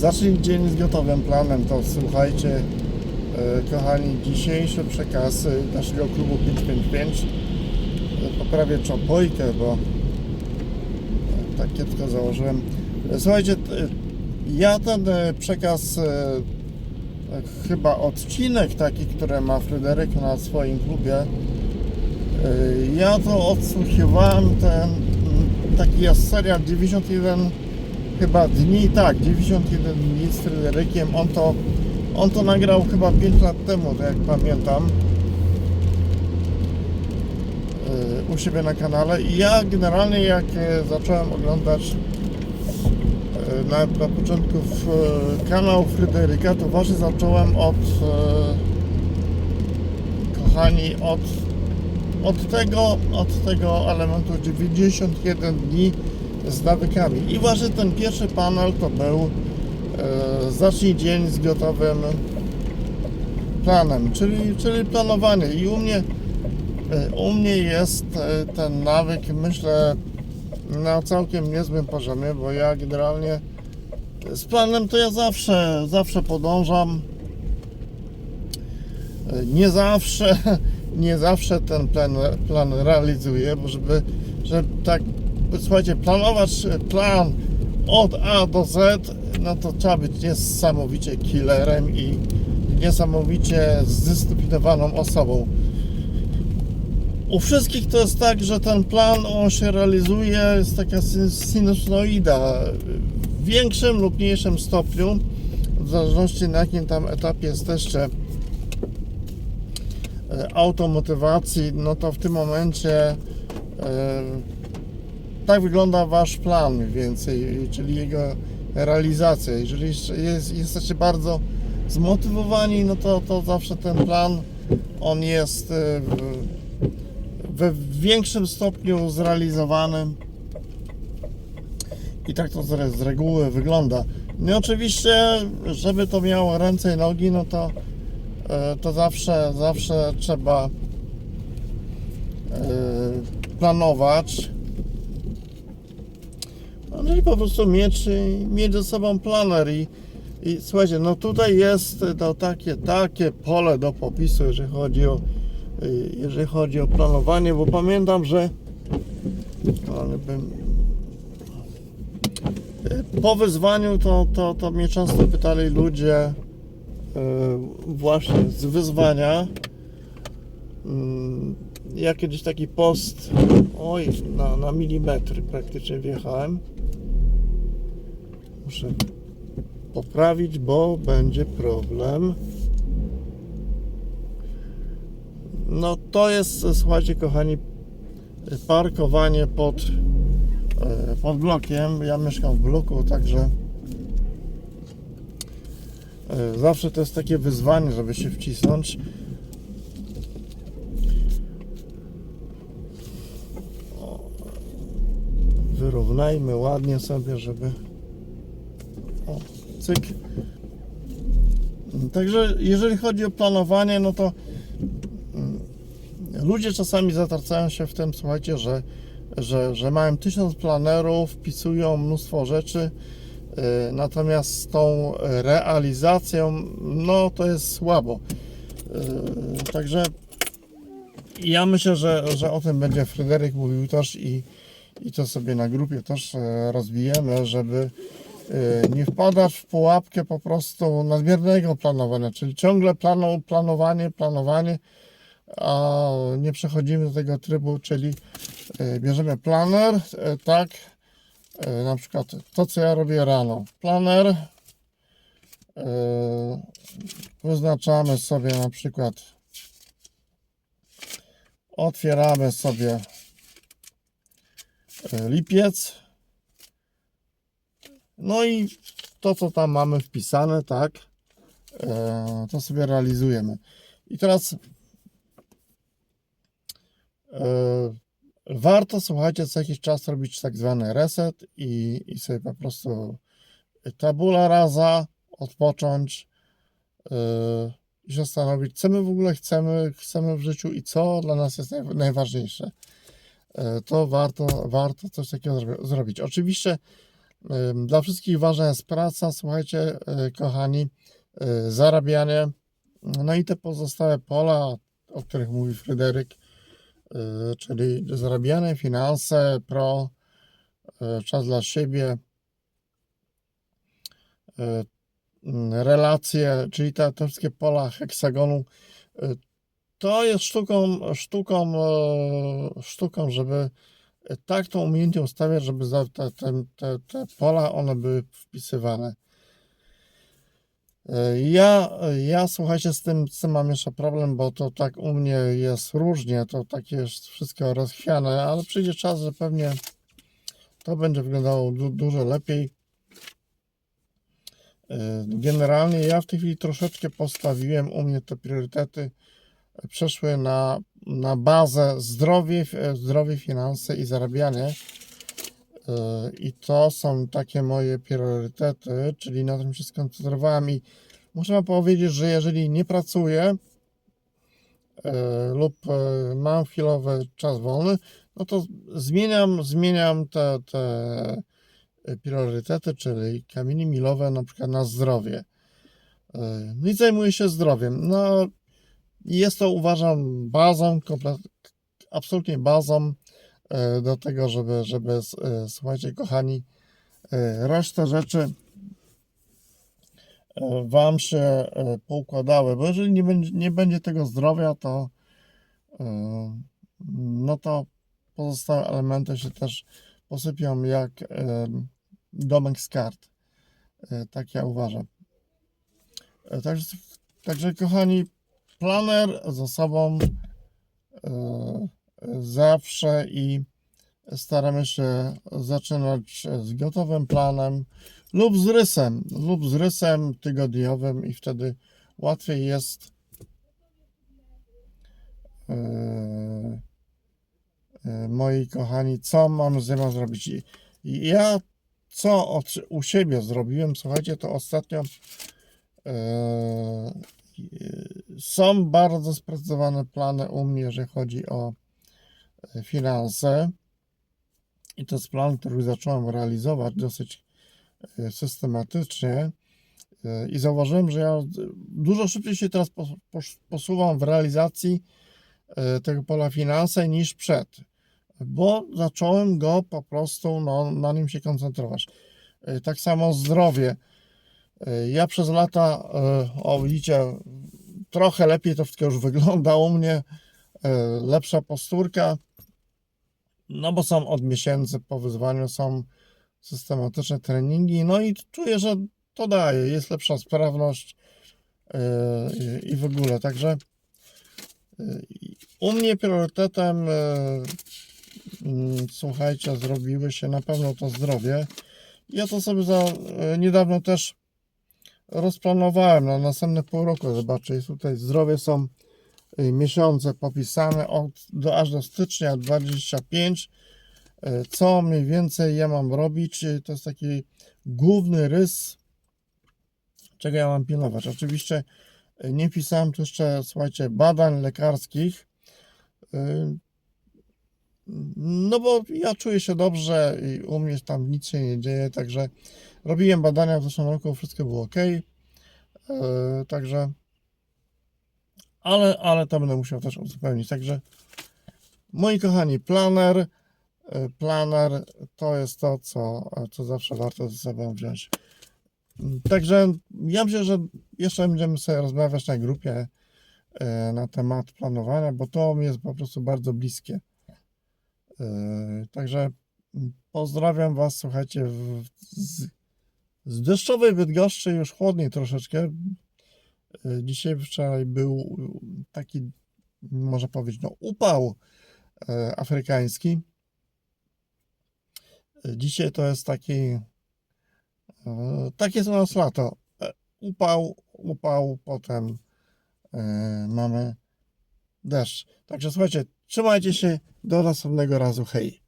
Zacznij dzień z gotowym planem, to słuchajcie, e, kochani, dzisiejszy przekaz e, naszego klubu 555 e, poprawię czopojkę, bo e, tak kiepsko założyłem. Słuchajcie, ja ten przekaz, e, chyba odcinek taki, który ma Fryderyk na swoim klubie, ja to odsłuchiwałem ten taki jest serial 91 chyba dni, tak, 91 dni z Fryderykiem. On to, on to nagrał chyba 5 lat temu, tak jak pamiętam. yy, U siebie na kanale. I ja generalnie jak e, zacząłem oglądać e, na, na początku e, kanał Fryderyka, to właśnie zacząłem od e, kochani, od od tego, od tego elementu 91 dni z nawykami. I właśnie ten pierwszy panel to był e, zacznij dzień z gotowym planem, czyli, czyli planowanie. I u mnie, e, u mnie jest e, ten nawyk, myślę, na całkiem niezłym poziomie, bo ja generalnie z planem to ja zawsze, zawsze podążam. E, Nie zawsze, nie zawsze ten plan, plan realizuję, bo żeby, żeby tak, słuchajcie, planować plan od A do Z, no to trzeba być niesamowicie killerem i niesamowicie zdyscyplinowaną osobą. U wszystkich to jest tak, że ten plan on się realizuje, jest taka sinusoida w większym lub mniejszym stopniu, w zależności na jakim tam etapie jesteście e, automotywacji, no to w tym momencie e, tak wygląda Wasz plan więcej, czyli jego realizacja. Jeżeli jest, jesteście bardzo zmotywowani, no to, to zawsze ten plan on jest e, we większym stopniu zrealizowany i tak to z, z reguły wygląda. No oczywiście, żeby to miało ręce i nogi, no to e, to zawsze, zawsze trzeba e, planować. No, czyli po prostu mieć, mieć ze sobą planer i, i słuchajcie, no tutaj jest to takie, takie pole do popisu, jeżeli chodzi o y, jeżeli chodzi o planowanie, bo pamiętam, że ale bym, y, po wyzwaniu to, to, to mnie często pytali ludzie y, właśnie z wyzwania. Mm, Ja kiedyś taki post, oj, na, na praktycznie wjechałem. Muszę poprawić, bo będzie problem. No to jest, słuchajcie kochani, parkowanie pod, e, pod blokiem. Ja mieszkam w bloku, także e, zawsze to jest takie wyzwanie, żeby się wcisnąć. Wyrównajmy ładnie sobie, żeby o, cyk. Także jeżeli chodzi o planowanie, no to ludzie czasami zatracają się w tym, słuchajcie, że, że, że mają tysiąc planerów, wpisują mnóstwo rzeczy, yy, natomiast z tą realizacją, no to jest słabo. Yy, Także ja myślę, że, że o tym będzie Fryderyk mówił też i, i to sobie na grupie też e, rozbijemy, żeby nie wpadać w pułapkę po prostu nadmiernego planowania, czyli ciągle planowanie, planowanie, a nie przechodzimy do tego trybu, czyli e, bierzemy planer, e, tak, na przykład to, co ja robię rano. Planer, wyznaczamy sobie na przykład, otwieramy sobie lipiec, no i to, co tam mamy wpisane, tak, e, to sobie realizujemy. I teraz E, warto, słuchajcie, co jakiś czas robić tak zwany reset i, i sobie po prostu tabula rasa, odpocząć e, i zastanowić, co my w ogóle chcemy, chcemy w życiu i co dla nas jest naj, najważniejsze. To warto, warto coś takiego zro- zrobić. Oczywiście Dla wszystkich ważna jest praca, słuchajcie, y, kochani, y, zarabianie, no i te pozostałe pola, o których mówi Fryderyk, y, czyli zarabianie, finanse, pro, czas dla siebie, mm, relacje, czyli te, te wszystkie pola heksagonu, to jest sztuką, sztuką, sztuką, żeby tak to umiejętnie ustawiać, żeby te, te, te pola one były wpisywane. E, Ja, ja słuchajcie, z tym, z tym mam jeszcze problem, bo to tak u mnie jest różnie, to takie jest wszystko rozchwiane, ale przyjdzie czas, że pewnie to będzie wyglądało du, dużo lepiej. E, Generalnie ja w tej chwili troszeczkę postawiłem u mnie te priorytety, przeszły na, na bazę zdrowie, zdrowie, finanse i zarabianie. E, I to są takie moje priorytety, czyli na tym się skoncentrowałem i muszę powiedzieć, że jeżeli nie pracuję e, lub e, mam chwilowy czas wolny, no to zmieniam, zmieniam te, te priorytety, czyli kamienie milowe na przykład na zdrowie. No i zajmuję się zdrowiem. No, jest to uważam bazą, komplet, absolutnie bazą e, do tego, żeby, żeby e, słuchajcie kochani, e, resztę rzeczy wam się poukładały, bo jeżeli nie będzie, nie będzie tego zdrowia, to no to pozostałe elementy się też posypią jak domek z kart. Tak ja uważam. Także, także kochani, planer ze sobą e, zawsze i staramy się zaczynać z gotowym planem lub z rysem, lub z rysem tygodniowym i wtedy łatwiej jest e, e, moi kochani, co mam ze mną zrobić. Ja co u siebie zrobiłem, słuchajcie, to ostatnio są bardzo sprecyzowane plany u mnie, jeżeli chodzi o e, finanse. I to jest plan, który zacząłem realizować dosyć e, systematycznie. E, I zauważyłem, że ja dużo szybciej się teraz pos- pos- posuwam w realizacji tego pola finanse niż przed, bo zacząłem go po prostu no, na nim się koncentrować. Tak samo zdrowie. Ja przez lata, o widzicie, trochę lepiej to wszystko już wygląda u mnie, e, lepsza posturka, no bo są od miesięcy po wyzwaniu, są systematyczne treningi, no i czuję, że to daje, jest lepsza sprawność e, i- w ogóle, także e, u mnie priorytetem, mm, słuchajcie, zrobiły się na pewno to zdrowie. Ja to sobie za, niedawno też rozplanowałem na następne pół roku. Zobaczcie, jest tutaj zdrowie są y, miesiące popisane od, do, aż do stycznia 25. Y, Co mniej więcej ja mam robić? Y, To jest taki główny rys, czego ja mam pilnować. Oczywiście nie pisałem tu jeszcze, słuchajcie, badań lekarskich. No bo ja czuję się dobrze i u mnie tam nic się nie dzieje, także robiłem badania w zeszłym roku, wszystko było ok. Także, ale, ale to będę musiał też uzupełnić. Także, moi kochani, planer, y, planer to jest to, co, co zawsze warto ze sobą wziąć. Także ja myślę, że jeszcze będziemy sobie rozmawiać na grupie y, na temat planowania, bo to mi jest po prostu bardzo bliskie. Y, Także pozdrawiam Was, słuchajcie, w, z, z deszczowej Bydgoszczy, już chłodniej troszeczkę. Y, Dzisiaj wczoraj był taki, można powiedzieć, no upał e, afrykański. Dzisiaj to jest taki, takie jest u nas lato. Upał, upał, potem mamy deszcz. Także słuchajcie, trzymajcie się, do następnego razu, hej.